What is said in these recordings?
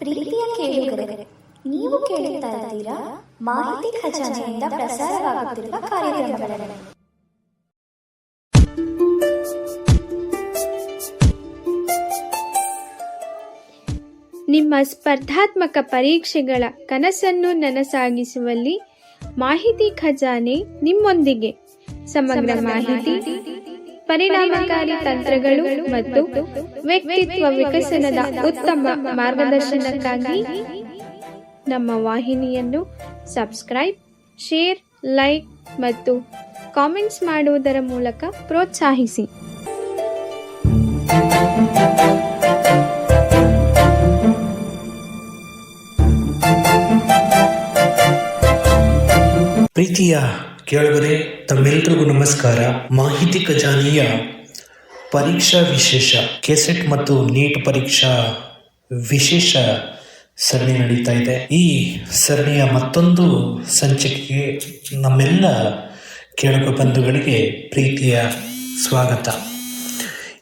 ಪ್ರೀತಿಯ ಕೇಳುಗರೆ, ನೀವು ಕೇಳುತ್ತಾ ಇದ್ದೀರಾ ಮಾಹಿತಿ ಖಜಾನೆಯಿಂದ ಪ್ರಸಾರವಾಗುತ್ತಿರುವ ಕಾರ್ಯಕ್ರಮಗಳನ್ನು. ನಿಮ್ಮ ಸ್ಪರ್ಧಾತ್ಮಕ ಪರೀಕ್ಷೆಗಳ ಕನಸನ್ನು ನನಸಾಗಿಸುವಲ್ಲಿ ಮಾಹಿತಿ ಖಜಾನೆ ನಿಮ್ಮೊಂದಿಗೆ. ಸಮಗ್ರ ಮಾಹಿತಿ ಪರಿಣಾಮಕಾರಿ ತಂತ್ರಗಳು ಮತ್ತು ವ್ಯಕ್ತಿತ್ವ ವಿಕಸನದ ಉತ್ತಮ ಮಾರ್ಗದರ್ಶನಕ್ಕಾಗಿ ನಮ್ಮ ವಾಹಿನಿಯನ್ನು ಸಬ್ಸ್ಕ್ರೈಬ್, ಶೇರ್, ಲೈಕ್ ಮತ್ತು ಕಾಮೆಂಟ್ಸ್ ಮಾಡುವುದರ ಮೂಲಕ ಪ್ರೋತ್ಸಾಹಿಸಿ. ಪ್ರೀತಿಯ ಕೇಳುಗರೆ ತಮ್ಮೆಲ್ಲರಿಗೂ ನಮಸ್ಕಾರ. ಮಾಹಿತಿ ಖಜಾನೆಯ ಪರೀಕ್ಷಾ ವಿಶೇಷ, ಕೆಸೆಟ್ ಮತ್ತು ನೀಟ್ ಪರೀಕ್ಷಾ ವಿಶೇಷ ಸರಣಿ ನಡೀತಾ ಇದೆ. ಈ ಸರಣಿಯ ಮತ್ತೊಂದು ಸಂಚಿಕೆಗೆ ನಮ್ಮೆಲ್ಲ ಕೇಳುವ ಬಂಧುಗಳಿಗೆ ಪ್ರೀತಿಯ ಸ್ವಾಗತ.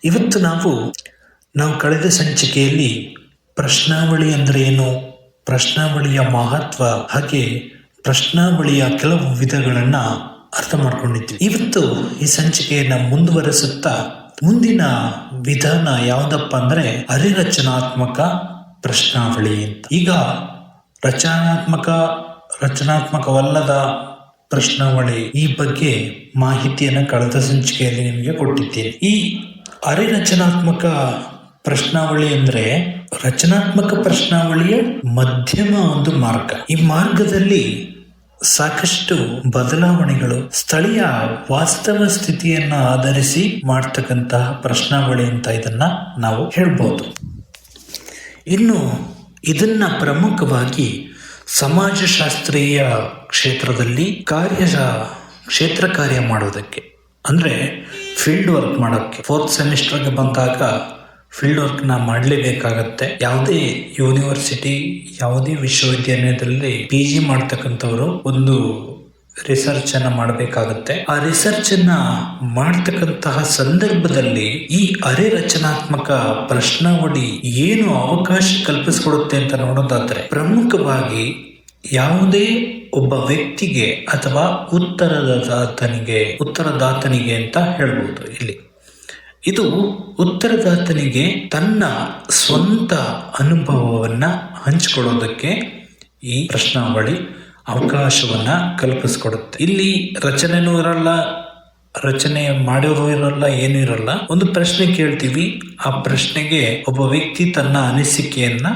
ಇವತ್ತು ನಾವು ನಾವು ಕಳೆದ ಸಂಚಿಕೆಯಲ್ಲಿ ಪ್ರಶ್ನಾವಳಿ ಅಂದರೆ ಏನು? ಪ್ರಶ್ನಾವಳಿಯ ಮಹತ್ವ ಹಾಗೆ ಪ್ರಶ್ನಾವಳಿಯ ಕೆಲವು ವಿಧಗಳನ್ನು ಅರ್ಥ ಮಾಡ್ಕೊಂಡಿದ್ವಿ. ಇವತ್ತು ಈ ಸಂಚಿಕೆಯನ್ನು ಮುಂದುವರೆಸುತ್ತಾ ಮುಂದಿನ ವಿಧಾನ ಯಾವುದಪ್ಪ ಅಂದರೆ ಅರಿರಚನಾತ್ಮಕ ಪ್ರಶ್ನಾವಳಿ ಅಂತ. ಈಗ ರಚನಾತ್ಮಕ, ರಚನಾತ್ಮಕವಲ್ಲದ ಪ್ರಶ್ನಾವಳಿ ಈ ಬಗ್ಗೆ ಮಾಹಿತಿಯನ್ನು ಕಳೆದ ಸಂಚಿಕೆಯಲ್ಲಿ ನಿಮಗೆ ಕೊಟ್ಟಿದ್ದೇನೆ. ಈ ಅರಿರಚನಾತ್ಮಕ ಪ್ರಶ್ನಾವಳಿ ಅಂದ್ರೆ ರಚನಾತ್ಮಕ ಪ್ರಶ್ನಾವಳಿಯ ಮಧ್ಯಮ ಒಂದು ಮಾರ್ಗ. ಈ ಮಾರ್ಗದಲ್ಲಿ ಸಾಕಷ್ಟು ಬದಲಾವಣೆಗಳು ಸ್ಥಳೀಯ ವಾಸ್ತವ ಸ್ಥಿತಿಯನ್ನ ಆಧರಿಸಿ ಮಾಡ್ತಕ್ಕಂತಹ ಪ್ರಶ್ನಾವಳಿ ಅಂತ ಇದನ್ನ ನಾವು ಹೇಳ್ಬೋದು. ಇನ್ನು ಇದನ್ನ ಪ್ರಮುಖವಾಗಿ ಸಮಾಜಶಾಸ್ತ್ರೀಯ ಕ್ಷೇತ್ರದಲ್ಲಿ ಕಾರ್ಯ ಕ್ಷೇತ್ರ ಕಾರ್ಯ ಮಾಡೋದಕ್ಕೆ, ಅಂದರೆ ಫೀಲ್ಡ್ ವರ್ಕ್ ಮಾಡೋಕ್ಕೆ. ಫೋರ್ತ್ ಸೆಮಿಸ್ಟರ್ಗೆ ಬಂದಾಗ ಫೀಲ್ಡ್ ವರ್ಕ್ನ ಮಾಡಲೇಬೇಕಾಗತ್ತೆ. ಯಾವುದೇ ಯೂನಿವರ್ಸಿಟಿ ಯಾವುದೇ ವಿಶ್ವವಿದ್ಯಾಲಯದಲ್ಲಿ ಪಿ ಜಿ ಮಾಡ್ತಕ್ಕಂಥವ್ರು ಒಂದು ರಿಸರ್ಚ್ ಅನ್ನ ಮಾಡಬೇಕಾಗುತ್ತೆ. ಆ ರಿಸರ್ಚ್ ಅನ್ನ ಮಾಡ್ತಕ್ಕಂತಹ ಸಂದರ್ಭದಲ್ಲಿ ಈ ಅರೆ ರಚನಾತ್ಮಕ ಪ್ರಶ್ನಾವಳಿ ಏನು ಅವಕಾಶ ಕಲ್ಪಿಸಿಕೊಡುತ್ತೆ ಅಂತ ನೋಡೋದಾದ್ರೆ, ಪ್ರಮುಖವಾಗಿ ಯಾವುದೇ ಒಬ್ಬ ವ್ಯಕ್ತಿಗೆ ಅಥವಾ ಉತ್ತರದಾತನಿಗೆ ಉತ್ತರದಾತನಿಗೆ ಅಂತ ಹೇಳ್ಬೋದು ಇಲ್ಲಿ. ಇದು ಉತ್ತರದಾತನಿಗೆ ತನ್ನ ಸ್ವಂತ ಅನುಭವವನ್ನ ಹಂಚಿಕೊಳ್ಳೋದಕ್ಕೆ ಈ ಪ್ರಶ್ನಾವಳಿ ಅವಕಾಶವನ್ನ ಕಲ್ಪಿಸ್ಕೊಡುತ್ತೆ. ಇಲ್ಲಿ ರಚನೆನೂ ಇರಲ್ಲ, ರಚನೆ ಮಾಡೋರು ಇರಲ್ಲ, ಏನೂ ಇರಲ್ಲ. ಒಂದು ಪ್ರಶ್ನೆ ಕೇಳ್ತೀವಿ. ಆ ಪ್ರಶ್ನೆಗೆ ಒಬ್ಬ ವ್ಯಕ್ತಿ ತನ್ನ ಅನಿಸಿಕೆಯನ್ನ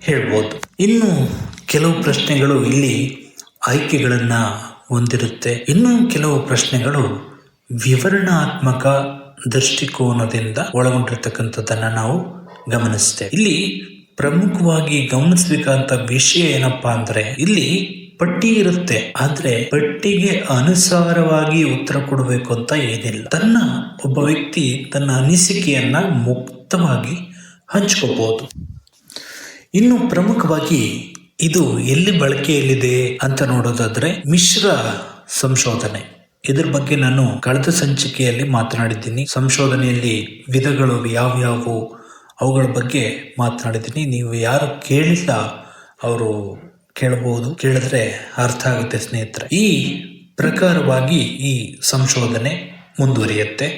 ಹೇಳ್ಬೋದು. ಇನ್ನು ಕೆಲವು ಪ್ರಶ್ನೆಗಳು ಇಲ್ಲಿ ಆಯ್ಕೆಗಳನ್ನ ಹೊಂದಿರುತ್ತೆ. ಇನ್ನು ಕೆಲವು ಪ್ರಶ್ನೆಗಳು ವಿವರಣಾತ್ಮಕ ದೃಷ್ಟಿಕೋನದಿಂದ ಒಳಗೊಂಡಿರ್ತಕ್ಕಂಥದ್ದನ್ನು ನಾವು ಗಮನಿಸ್ತೇವೆ. ಇಲ್ಲಿ ಪ್ರಮುಖವಾಗಿ ಗಮನಿಸಬೇಕಾದಂತ ವಿಷಯ ಏನಪ್ಪಾ ಅಂದ್ರೆ, ಇಲ್ಲಿ ಪಟ್ಟಿ ಇರುತ್ತೆ. ಆದ್ರೆ ಪಟ್ಟಿಗೆ ಅನುಸಾರವಾಗಿ ಉತ್ತರ ಕೊಡಬೇಕು ಅಂತ ಏನಿಲ್ಲ. ತನ್ನ ಒಬ್ಬ ವ್ಯಕ್ತಿ ತನ್ನ ಅನಿಸಿಕೆಯನ್ನ ಮುಕ್ತವಾಗಿ ಹಂಚ್ಕೋಬಹುದು ಇನ್ನು ಪ್ರಮುಖವಾಗಿ ಇದು ಎಲ್ಲಿ ಬಳಕೆಯಲ್ಲಿದೆ ಅಂತ ನೋಡೋದಾದ್ರೆ ಮಿಶ್ರ ಸಂಶೋಧನೆ. ಇದ್ರ ಬಗ್ಗೆ ನಾನು ಕಳೆದ ಸಂಚಿಕೆಯಲ್ಲಿ ಮಾತನಾಡಿದ್ದೀನಿ. ಸಂಶೋಧನೆಯಲ್ಲಿ ವಿಧಗಳು ಯಾವ್ಯಾವು, ಅವುಗಳ ಬಗ್ಗೆ ಮಾತನಾಡಿದ್ದೀನಿ. ನೀವು ಯಾರು ಕೇಳಿಲ್ಲ ಅವರು ಕೇಳಬಹುದು, ಕೇಳಿದ್ರೆ ಅರ್ಥ ಆಗುತ್ತೆ ಸ್ನೇಹಿತರೆ. ಈ ಪ್ರಕಾರವಾಗಿ ಈ ಸಂಶೋಧನೆ ಮುಂದುವರಿಯುತ್ತೆ.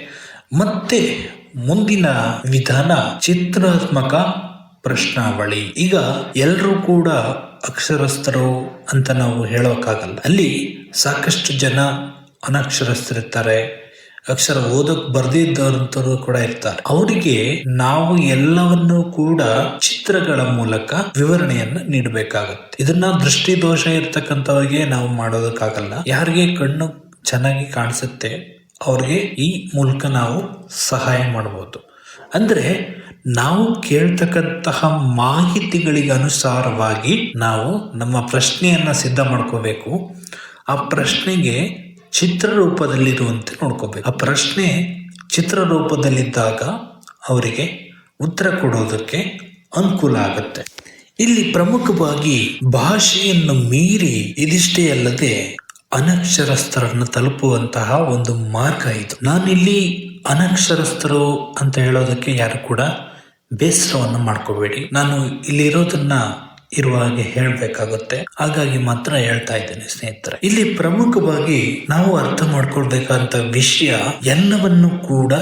ಮತ್ತೆ ಮುಂದಿನ ವಿಧಾನ ಚಿತ್ರಾತ್ಮಕ ಪ್ರಶ್ನಾವಳಿ. ಈಗ ಎಲ್ಲರೂ ಕೂಡ ಅಕ್ಷರಸ್ಥರು ಅಂತ ನಾವು ಹೇಳೋಕ್ಕಾಗಲ್ಲ. ಅಲ್ಲಿ ಸಾಕಷ್ಟು ಜನ ಅನಕ್ಷರಸ್ಥರಿರ್ತಾರೆ. ಅಕ್ಷರ ಓದಕ್ ಬರ್ದಿದ್ದವರು ಕೂಡ ಇರ್ತಾರೆ. ಅವರಿಗೆ ನಾವು ಎಲ್ಲವನ್ನೂ ಕೂಡ ಚಿತ್ರಗಳ ಮೂಲಕ ವಿವರಣೆಯನ್ನು ನೀಡಬೇಕಾಗುತ್ತೆ. ಇದನ್ನ ದೃಷ್ಟಿ ದೋಷ ಇರ್ತಕ್ಕಂಥವ್ರಿಗೆ ನಾವು ಮಾಡೋದಕ್ಕಾಗಲ್ಲ. ಯಾರಿಗೆ ಕಣ್ಣು ಚೆನ್ನಾಗಿ ಕಾಣಿಸುತ್ತೆ, ಅವ್ರಿಗೆ ಈ ಮೂಲಕ ನಾವು ಸಹಾಯ ಮಾಡಬಹುದು ಅಂದ್ರೆ ನಾವು ಕೇಳ್ತಕ್ಕಂತಹ ಮಾಹಿತಿಗಳಿಗೆ ಅನುಸಾರವಾಗಿ ನಾವು ನಮ್ಮ ಪ್ರಶ್ನೆಯನ್ನ ಸಿದ್ಧ ಮಾಡ್ಕೋಬೇಕು. ಆ ಪ್ರಶ್ನೆಗೆ ಚಿತ್ರ ರೂಪದಲ್ಲಿರುವಂತೆ ನೋಡ್ಕೋಬೇಕು. ಆ ಪ್ರಶ್ನೆ ಚಿತ್ರ ರೂಪದಲ್ಲಿದ್ದಾಗ ಅವರಿಗೆ ಉತ್ತರ ಕೊಡೋದಕ್ಕೆ ಅನುಕೂಲ ಆಗುತ್ತೆ. ಇಲ್ಲಿ ಪ್ರಮುಖವಾಗಿ ಭಾಷೆಯನ್ನು ಮೀರಿ ಇದಿಷ್ಟೇ ಅಲ್ಲದೆ ಅನಕ್ಷರಸ್ಥರನ್ನು ತಲುಪುವಂತಹ ಒಂದು ಮಾರ್ಗ ಇದು. ನಾನಿಲ್ಲಿ ಅನಕ್ಷರಸ್ಥರು ಅಂತ ಹೇಳೋದಕ್ಕೆ ಯಾರು ಕೂಡ ಬೇಸರವನ್ನು ಮಾಡ್ಕೋಬೇಡಿ. ನಾನು ಇಲ್ಲಿರೋದನ್ನ ಇರುವ ಹಾಗೆ ಹೇಳಬೇಕಾಗುತ್ತೆ. ಹಾಗಾಗಿ ಮಾತ್ರ ಹೇಳ್ತಾ ಇದ್ದೇನೆ ಸ್ನೇಹಿತರೆ. ಇಲ್ಲಿ ಪ್ರಮುಖವಾಗಿ ನಾವು ಅರ್ಥ ಮಾಡ್ಕೊಳ್ಬೇಕಾದಂತ ವಿಷಯ ಎಲ್ಲವನ್ನು ಕೂಡ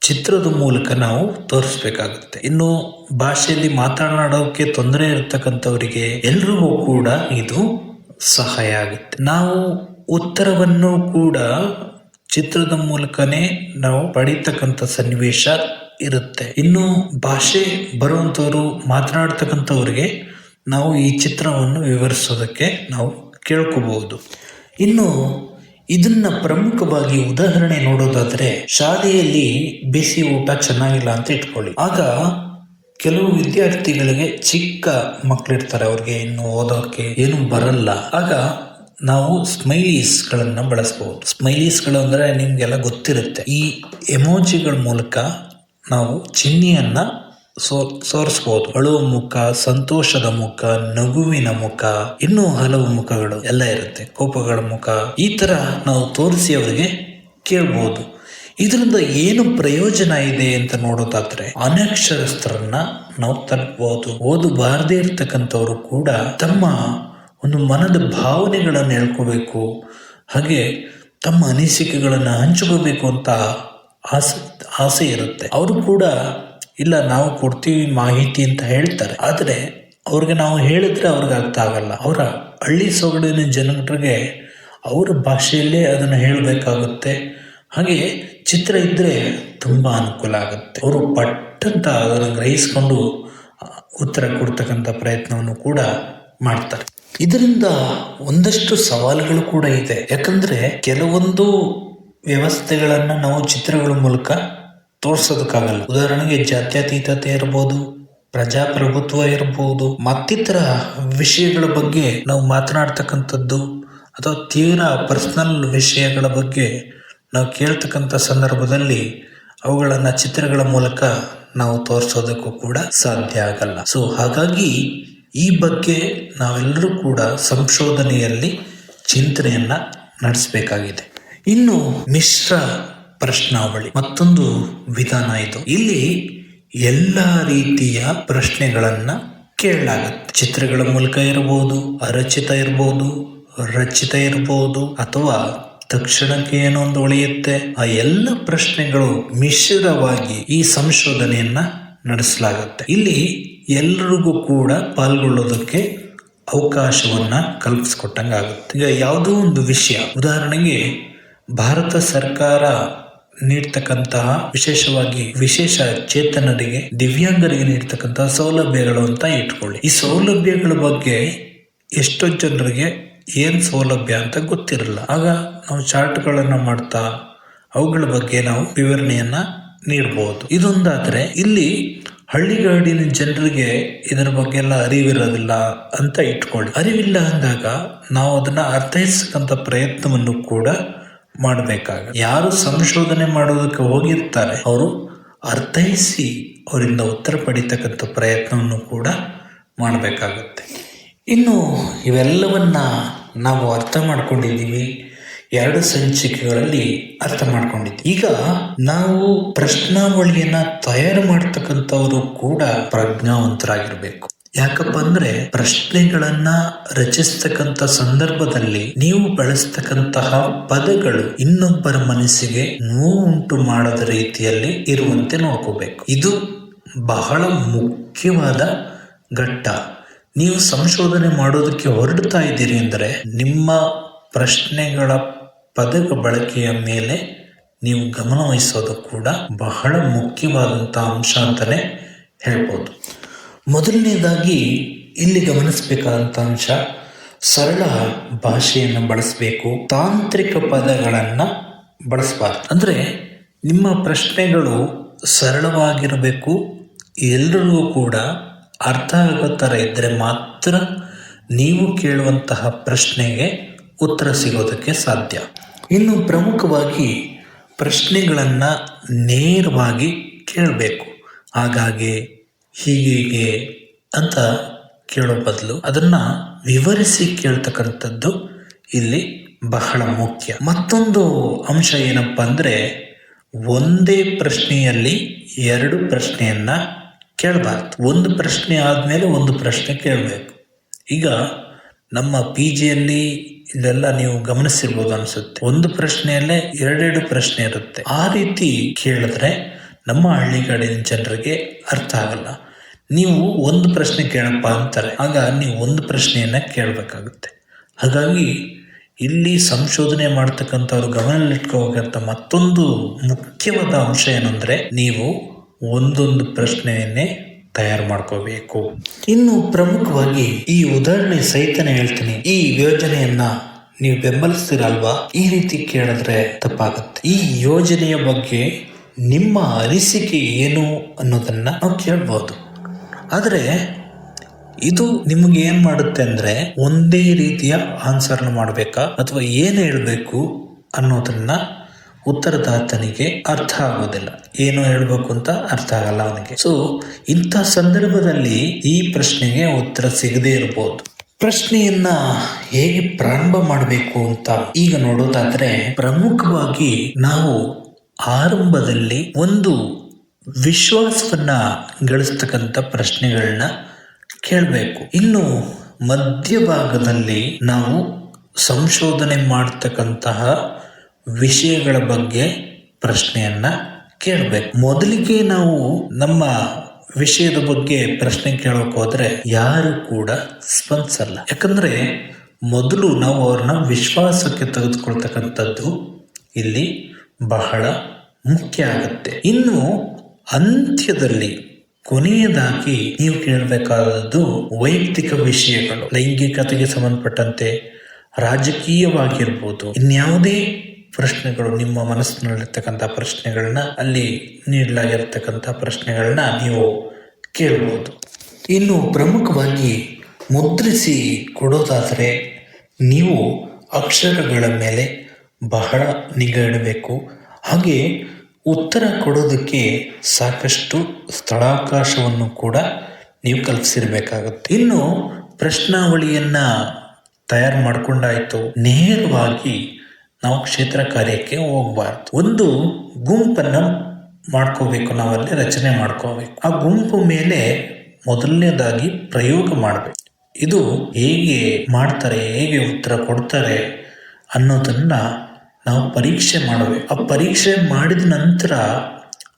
ಚಿತ್ರದ ಮೂಲಕ ನಾವು ತೋರಿಸ್ಬೇಕಾಗುತ್ತೆ. ಇನ್ನು ಭಾಷೆಯಲ್ಲಿ ಮಾತನಾಡೋಕೆ ತೊಂದರೆ ಇರತಕ್ಕಂಥವರಿಗೆ ಎಲ್ರಿಗೂ ಕೂಡ ಇದು ಸಹಾಯ ಆಗುತ್ತೆ. ನಾವು ಉತ್ತರವನ್ನು ಕೂಡ ಚಿತ್ರದ ಮೂಲಕನೇ ನಾವು ಪಡೀತಕ್ಕಂಥ ಸನ್ನಿವೇಶ ಇರುತ್ತೆ. ಇನ್ನು ಭಾಷೆ ಬರುವಂಥವ್ರು ಮಾತನಾಡ್ತಕ್ಕಂಥವ್ರಿಗೆ ನಾವು ಈ ಚಿತ್ರವನ್ನು ವಿವರಿಸೋದಕ್ಕೆ ನಾವು ಕೇಳ್ಕೋಬಹುದು. ಇನ್ನು ಇದನ್ನ ಪ್ರಮುಖವಾಗಿ ಉದಾಹರಣೆ ನೋಡೋದಾದ್ರೆ ಶಾಲೆಯಲ್ಲಿ ಬಿಸಿ ಊಟ ಚೆನ್ನಾಗಿಲ್ಲ ಅಂತ ಇಟ್ಕೊಳ್ಳಿ. ಆಗ ಕೆಲವು ವಿದ್ಯಾರ್ಥಿಗಳಿಗೆ ಚಿಕ್ಕ ಮಕ್ಕಳಿರ್ತಾರೆ ಅವ್ರಿಗೆ ಇನ್ನು ಓದೋಕೆ ಏನು ಬರಲ್ಲ. ಆಗ ನಾವು ಸ್ಮೈಲೀಸ್ಗಳನ್ನು ಬಳಸ್ಬೋದು ಬಳಸಬಹುದು. ಸ್ಮೈಲೀಸ್ಗಳು ಅಂದ್ರೆ ನಿಮ್ಗೆಲ್ಲ ಗೊತ್ತಿರುತ್ತೆ. ಈ ಎಮೋಜಿಗಳ ಮೂಲಕ ನಾವು ಚಿಹ್ನೆಯನ್ನ ಸೋ ಸೋರಿಸಬಹುದು ಅಳುವ ಮುಖ, ಸಂತೋಷದ ಮುಖ, ನಗುವಿನ ಮುಖ, ಇನ್ನೂ ಹಲವು ಮುಖಗಳು ಎಲ್ಲ ಇರುತ್ತೆ. ಕೋಪಗಳ ಮುಖ. ಈ ತರ ನಾವು ತೋರಿಸಿ ಅವರಿಗೆ ಕೇಳ್ಬೋದು. ಇದರಿಂದ ಏನು ಪ್ರಯೋಜನ ಇದೆ ಅಂತ ನೋಡೋದಾದ್ರೆ, ಅನಕ್ಷರಸ್ಥರನ್ನ ನಾವು ತಲುಪಬಹುದು ಓದು ಬಾರದೇ ಇರ್ತಕ್ಕಂಥವ್ರು ಕೂಡ ತಮ್ಮ ಒಂದು ಮನದ ಭಾವನೆಗಳನ್ನು ಹೇಳ್ಕೋಬೇಕು. ಹಾಗೆ ತಮ್ಮ ಅನಿಸಿಕೆಗಳನ್ನು ಹಂಚ್ಕೋಬೇಕು ಅಂತ ಆಸೆ ಆಸೆ ಇರುತ್ತೆ. ಅವರು ಕೂಡ ಇಲ್ಲ, ನಾವು ಕೊಡ್ತೀವಿ ಮಾಹಿತಿ ಅಂತ ಹೇಳ್ತಾರೆ. ಆದರೆ ಅವ್ರಿಗೆ ನಾವು ಹೇಳಿದ್ರೆ ಅವ್ರಿಗೆ ಅರ್ಥ ಆಗಲ್ಲ. ಅವರ ಹಳ್ಳಿ ಸೊಗಡಿನ ಜನರಿಗೆ ಅವರ ಭಾಷೆಯಲ್ಲೇ ಅದನ್ನು ಹೇಳಬೇಕಾಗುತ್ತೆ. ಹಾಗೆ ಚಿತ್ರ ಇದ್ದರೆ ತುಂಬ ಅನುಕೂಲ ಆಗುತ್ತೆ. ಅವರು ಪಟ್ಟಂತ ಅದನ್ನು ಗ್ರಹಿಸ್ಕೊಂಡು ಉತ್ತರ ಕೊಡ್ತಕ್ಕಂಥ ಪ್ರಯತ್ನವನ್ನು ಕೂಡ ಮಾಡ್ತಾರೆ. ಇದರಿಂದ ಒಂದಷ್ಟು ಸವಾಲುಗಳು ಕೂಡ ಇದೆ. ಯಾಕಂದರೆ ಕೆಲವೊಂದು ವ್ಯವಸ್ಥೆಗಳನ್ನು ನಾವು ಚಿತ್ರಗಳ ಮೂಲಕ ತೋರ್ಸೋದಕ್ಕಾಗಲ್ಲ. ಉದಾಹರಣೆಗೆ ಜಾತ್ಯತೀತತೆ ಇರ್ಬೋದು, ಪ್ರಜಾಪ್ರಭುತ್ವ ಇರಬಹುದು ಮತ್ತಿತರ ವಿಷಯಗಳ ಬಗ್ಗೆ ನಾವು ಮಾತನಾಡ್ತಕ್ಕಂಥದ್ದು ಅಥವಾ ತೀವ್ರ ಪರ್ಸನಲ್ ವಿಷಯಗಳ ಬಗ್ಗೆ ನಾವು ಕೇಳ್ತಕ್ಕಂಥ ಸಂದರ್ಭದಲ್ಲಿ ಅವುಗಳನ್ನು ಚಿತ್ರಗಳ ಮೂಲಕ ನಾವು ತೋರಿಸೋದಕ್ಕೂ ಕೂಡ ಸಾಧ್ಯ ಆಗಲ್ಲ. ಸೊ ಹಾಗಾಗಿ ಈ ಬಗ್ಗೆ ನಾವೆಲ್ಲರೂ ಕೂಡ ಸಂಶೋಧನೆಯಲ್ಲಿ ಚಿಂತನೆಯನ್ನ ನಡೆಸಬೇಕಾಗಿದೆ. ಇನ್ನು ಮಿಶ್ರ ಪ್ರಶ್ನಾವಳಿ. ಮತ್ತೊಂದು ವಿಧಾನ ಇದು. ಇಲ್ಲಿ ಎಲ್ಲ ರೀತಿಯ ಪ್ರಶ್ನೆಗಳನ್ನು ಕೇಳಲಾಗುತ್ತೆ. ಚಿತ್ರಗಳ ಮೂಲಕ ಇರಬಹುದು ಅರಚಿತ ಇರಬಹುದು ರಚಿತ ಇರಬಹುದು ಅಥವಾ ತಕ್ಷಣಕ್ಕೆ ಏನೋ ಒಂದು ಉಳಿಯುತ್ತೆ. ಆ ಎಲ್ಲ ಪ್ರಶ್ನೆಗಳು ಮಿಶ್ರವಾಗಿ ಈ ಸಂಶೋಧನೆಯನ್ನ ನಡೆಸಲಾಗುತ್ತೆ. ಇಲ್ಲಿ ಎಲ್ಲರಿಗೂ ಕೂಡ ಪಾಲ್ಗೊಳ್ಳೋದಕ್ಕೆ ಅವಕಾಶವನ್ನ ಕಲ್ಪಿಸ್ಕೊಟ್ಟಂಗಾಗುತ್ತೆ. ಈಗ ಯಾವುದೋ ಒಂದು ವಿಷಯ. ಉದಾಹರಣೆಗೆ, ಭಾರತ ಸರ್ಕಾರ ನೀಡ್ತಕ್ಕಂತಹ, ವಿಶೇಷವಾಗಿ ವಿಶೇಷ ಚೇತನರಿಗೆ, ದಿವ್ಯಾಂಗರಿಗೆ ನೀಡ್ತಕ್ಕಂತಹ ಸೌಲಭ್ಯಗಳು ಅಂತ ಇಟ್ಕೊಳ್ಳಿ. ಈ ಸೌಲಭ್ಯಗಳ ಬಗ್ಗೆ ಎಷ್ಟೋ ಜನರಿಗೆ ಏನ್ ಸೌಲಭ್ಯ ಅಂತ ಗೊತ್ತಿರಲ್ಲ. ಆಗ ನಾವು ಚಾರ್ಟ್ಗಳನ್ನ ಮಾಡ್ತಾ, ಅವುಗಳ ಬಗ್ಗೆ ನಾವು ವಿವರಣೆಯನ್ನ ನೀಡಬಹುದು ಇದೊಂದಾದ್ರೆ, ಇಲ್ಲಿ ಹಳ್ಳಿಗಾಡಿನ ಜನರಿಗೆ ಇದರ ಬಗ್ಗೆ ಎಲ್ಲ ಅರಿವಿರೋದಿಲ್ಲ ಅಂತ ಇಟ್ಕೊಳ್ಳಿ. ಅರಿವಿಲ್ಲ ಅಂದಾಗ ನಾವು ಅದನ್ನ ಅರ್ಥೈಸಕ್ಕಂತ ಪ್ರಯತ್ನವನ್ನು ಕೂಡ ಮಾಡಬೇಕಾಗ ಯಾರು ಸಂಶೋಧನೆ ಮಾಡೋದಕ್ಕೆ ಹೋಗಿರ್ತಾರೆ, ಅವರು ಅರ್ಥೈಸಿ ಅವರಿಂದ ಉತ್ತರ ಪಡಿತಕ್ಕಂಥ ಪ್ರಯತ್ನವನ್ನು ಕೂಡ ಮಾಡಬೇಕಾಗುತ್ತೆ. ಇನ್ನು ಇವೆಲ್ಲವನ್ನ ನಾವು ಅರ್ಥ ಮಾಡ್ಕೊಂಡಿದ್ದೀವಿ. ಎರಡು ಸಂಚಿಕೆಗಳಲ್ಲಿ ಅರ್ಥ ಮಾಡ್ಕೊಂಡಿದ್ದೀವಿ ಈಗ ನಾವು ಪ್ರಶ್ನಾವಳಿಯನ್ನ ತಯಾರು ಮಾಡ್ತಕ್ಕಂಥವರು ಕೂಡ ಪ್ರಜ್ಞಾವಂತರಾಗಿರ್ಬೇಕು. ಯಾಕಪ್ಪ ಅಂದ್ರೆ ಪ್ರಶ್ನೆಗಳನ್ನ ರಚಿಸ್ತಕ್ಕಂಥ ಸಂದರ್ಭದಲ್ಲಿ ನೀವು ಬಳಸ್ತಕ್ಕಂತಹ ಪದಗಳು ಇನ್ನೊಬ್ಬರ ಮನಸ್ಸಿಗೆ ನೋವುಂಟು ಮಾಡದ ರೀತಿಯಲ್ಲಿ ಇರುವಂತೆ ನೋಡ್ಕೋಬೇಕು. ಇದು ಬಹಳ ಮುಖ್ಯವಾದ ಘಟ್ಟ. ನೀವು ಸಂಶೋಧನೆ ಮಾಡೋದಕ್ಕೆ ಹೊರಡ್ತಾ ಇದ್ದೀರಿ ಅಂದರೆ ನಿಮ್ಮ ಪ್ರಶ್ನೆಗಳ ಪದಕ ಬಳಕೆಯ ಮೇಲೆ ನೀವು ಗಮನವಹಿಸೋದು ಕೂಡ ಬಹಳ ಮುಖ್ಯವಾದಂಥ ಅಂಶ ಅಂತಲೇ ಹೇಳ್ಬೋದು. ಮೊದಲನೇದಾಗಿ ಇಲ್ಲಿ ಗಮನಿಸಬೇಕಾದಂಥ ಅಂಶ, ಸರಳ ಭಾಷೆಯನ್ನು ಬಳಸಬೇಕು, ತಾಂತ್ರಿಕ ಪದಗಳನ್ನು ಬಳಸಬಾರ್ದು. ಅಂದರೆ ನಿಮ್ಮ ಪ್ರಶ್ನೆಗಳು ಸರಳವಾಗಿರಬೇಕು ಎಲ್ಲರಿಗೂ ಕೂಡ ಅರ್ಥ ಆಗೋ ಥರ ಇದ್ದರೆ ಮಾತ್ರ ನೀವು ಕೇಳುವಂತಹ ಪ್ರಶ್ನೆಗೆ ಉತ್ತರ ಸಿಗೋದಕ್ಕೆ ಸಾಧ್ಯ. ಇನ್ನು ಪ್ರಮುಖವಾಗಿ ಪ್ರಶ್ನೆಗಳನ್ನು ನೇರವಾಗಿ ಕೇಳಬೇಕು. ಹಾಗಾಗಿ ಹೀಗೆ ಅಂತ ಕೇಳೋ ಬದಲು ಅದನ್ನ ವಿವರಿಸಿ ಕೇಳ್ತಕ್ಕಂಥದ್ದು ಇಲ್ಲಿ ಬಹಳ ಮುಖ್ಯ. ಮತ್ತೊಂದು ಅಂಶ ಏನಪ್ಪ ಅಂದರೆ ಒಂದೇ ಪ್ರಶ್ನೆಯಲ್ಲಿ ಎರಡು ಪ್ರಶ್ನೆಯನ್ನ ಕೇಳಬಾರ್ದು. ಒಂದು ಪ್ರಶ್ನೆ ಆದಮೇಲೆ ಒಂದು ಪ್ರಶ್ನೆ ಕೇಳಬೇಕು. ಈಗ ನಮ್ಮ ಪಿ ಜಿಯಲ್ಲಿ ಇದೆಲ್ಲ ನೀವು ಗಮನಿಸಿರ್ಬೋದು ಅನ್ಸುತ್ತೆ. ಒಂದು ಪ್ರಶ್ನೆಯಲ್ಲೇ ಎರಡೆರಡು ಪ್ರಶ್ನೆ ಇರುತ್ತೆ. ಆ ರೀತಿ ಕೇಳಿದ್ರೆ ನಮ್ಮ ಹಳ್ಳಿಗಾಡಿನ ಜನರಿಗೆ ಅರ್ಥ ಆಗಲ್ಲ. ನೀವು ಒಂದು ಪ್ರಶ್ನೆ ಕೇಳಪ್ಪ ಅಂತಾರೆ. ಆಗ ನೀವು ಒಂದು ಪ್ರಶ್ನೆಯನ್ನ ಕೇಳಬೇಕಾಗುತ್ತೆ. ಹಾಗಾಗಿ ಇಲ್ಲಿ ಸಂಶೋಧನೆ ಮಾಡ್ತಕ್ಕಂಥವ್ರು ಗಮನದಲ್ಲಿಟ್ಕೋಬೇಕಂತ ಮತ್ತೊಂದು ಮುಖ್ಯವಾದ ಅಂಶ ಏನಂದ್ರೆ ನೀವು ಒಂದೊಂದು ಪ್ರಶ್ನೆಯನ್ನೇ ತಯಾರು ಮಾಡ್ಕೋಬೇಕು. ಇನ್ನು ಪ್ರಮುಖವಾಗಿ ಈ ಉದಾಹರಣೆ ಸಹಿತನೇ ಹೇಳ್ತೀನಿ. ಈ ಯೋಜನೆಯನ್ನ ನೀವು ಬೆಂಬಲಿಸ್ತೀರಲ್ವಾ? ಈ ರೀತಿ ಕೇಳಿದ್ರೆ ತಪ್ಪಾಗುತ್ತೆ. ಈ ಯೋಜನೆಯ ಬಗ್ಗೆ ನಿಮ್ಮ ಅನಿಸಿಕೆ ಏನು ಅನ್ನೋದನ್ನ ನಾವು ಕೇಳ್ಬೋದು. ಆದರೆ ಇದು ನಿಮಗೆ ಏನು ಮಾಡುತ್ತೆ ಅಂದರೆ ಒಂದೇ ರೀತಿಯ ಆನ್ಸರ್ನ ಮಾಡಬೇಕಾ? ಅಥವಾ ಏನು ಹೇಳಬೇಕು ಅನ್ನೋದನ್ನ ಉತ್ತರದಾತನಿಗೆ ಅರ್ಥ ಆಗೋದಿಲ್ಲ. ಏನು ಹೇಳಬೇಕು ಅಂತ ಅರ್ಥ ಆಗಲ್ಲ ಅವನಿಗೆ. ಸೊ ಇಂಥ ಸಂದರ್ಭದಲ್ಲಿ ಈ ಪ್ರಶ್ನೆಗೆ ಉತ್ತರ ಸಿಗದೇ ಇರಬಹುದು ಪ್ರಶ್ನೆಯನ್ನ ಹೇಗೆ ಪ್ರಾರಂಭ ಮಾಡಬೇಕು ಅಂತ ಈಗ ನೋಡೋದಾದ್ರೆ ಪ್ರಮುಖವಾಗಿ ನಾವು ಆರಂಭದಲ್ಲಿ ಒಂದು ವಿಶ್ವಾಸವನ್ನ ಗಳಿಸ್ತಕ್ಕಂಥ ಪ್ರಶ್ನೆಗಳನ್ನ ಕೇಳಬೇಕು. ಇನ್ನು ಮಧ್ಯಭಾಗದಲ್ಲಿ ನಾವು ಸಂಶೋಧನೆ ಮಾಡ್ತಕ್ಕಂತಹ ವಿಷಯಗಳ ಬಗ್ಗೆ ಪ್ರಶ್ನೆಯನ್ನ ಕೇಳಬೇಕು. ಮೊದಲಿಗೆ ನಾವು ನಮ್ಮ ವಿಷಯದ ಬಗ್ಗೆ ಪ್ರಶ್ನೆ ಕೇಳೋಕೆ ಹೋದ್ರೆ ಯಾರು ಕೂಡ ಸ್ಪಂದಿಸಲ್ಲ. ಯಾಕಂದ್ರೆ ಮೊದಲು ನಾವು ಅವ್ರನ್ನ ವಿಶ್ವಾಸಕ್ಕೆ ತೆಗೆದುಕೊಳ್ತಕ್ಕಂಥದ್ದು ಇಲ್ಲಿ ಬಹಳ ಮುಖ್ಯ ಆಗುತ್ತೆ. ಇನ್ನು ಅಂತ್ಯದಲ್ಲಿ ಕೊನೆಯದಾಗಿ ನೀವು ಕೇಳಬೇಕಾದದ್ದು ವೈಯಕ್ತಿಕ ವಿಷಯಗಳು. ಲೈಂಗಿಕತೆಗೆ ಸಂಬಂಧಪಟ್ಟಂತೆ ರಾಜಕೀಯವಾಗಿರ್ಬೋದು. ಇನ್ಯಾವುದೇ ಪ್ರಶ್ನೆಗಳು ನಿಮ್ಮ ಮನಸ್ಸಿನಲ್ಲಿರ್ತಕ್ಕಂಥ ಪ್ರಶ್ನೆಗಳನ್ನ ಅಲ್ಲಿ ನೀಡಲಾಗಿರ್ತಕ್ಕಂಥ ಪ್ರಶ್ನೆಗಳನ್ನ ನೀವು ಕೇಳ್ಬೋದು. ಇನ್ನು ಪ್ರಮುಖವಾಗಿ ಮುದ್ರಿಸಿ ಕೊಡೋದಾದರೆ ನೀವು ಅಕ್ಷರಗಳ ಮೇಲೆ ಬಹಳ ನಿಗಾ ಇಡಬೇಕು. ಹಾಗೆ ಉತ್ತರ ಕೊಡೋದಕ್ಕೆ ಸಾಕಷ್ಟು ಸ್ಥಳಾವಕಾಶವನ್ನು ಕೂಡ ನೀವು ಕಲ್ಪಿಸಿರ್ಬೇಕಾಗುತ್ತೆ. ಇನ್ನು ಪ್ರಶ್ನಾವಳಿಯನ್ನ ತಯಾರು ಮಾಡಿಕೊಂಡಾಯಿತು. ನೇರವಾಗಿ ನಾವು ಕ್ಷೇತ್ರ ಕಾರ್ಯಕ್ಕೆ ಹೋಗಬಾರ್ದು. ಒಂದು ಗುಂಪನ್ನು ಮಾಡ್ಕೋಬೇಕು, ನಾವಲ್ಲಿ ರಚನೆ ಮಾಡ್ಕೋಬೇಕು. ಆ ಗುಂಪು ಮೇಲೆ ಮೊದಲನೇದಾಗಿ ಪ್ರಯೋಗ ಮಾಡಬೇಕು. ಇದು ಹೇಗೆ ಮಾಡ್ತಾರೆ, ಹೇಗೆ ಉತ್ತರ ಕೊಡ್ತಾರೆ ಅನ್ನೋದನ್ನ ನಾವು ಪರೀಕ್ಷೆ ಮಾಡಬೇಕು ಆ ಪರೀಕ್ಷೆ ಮಾಡಿದ ನಂತರ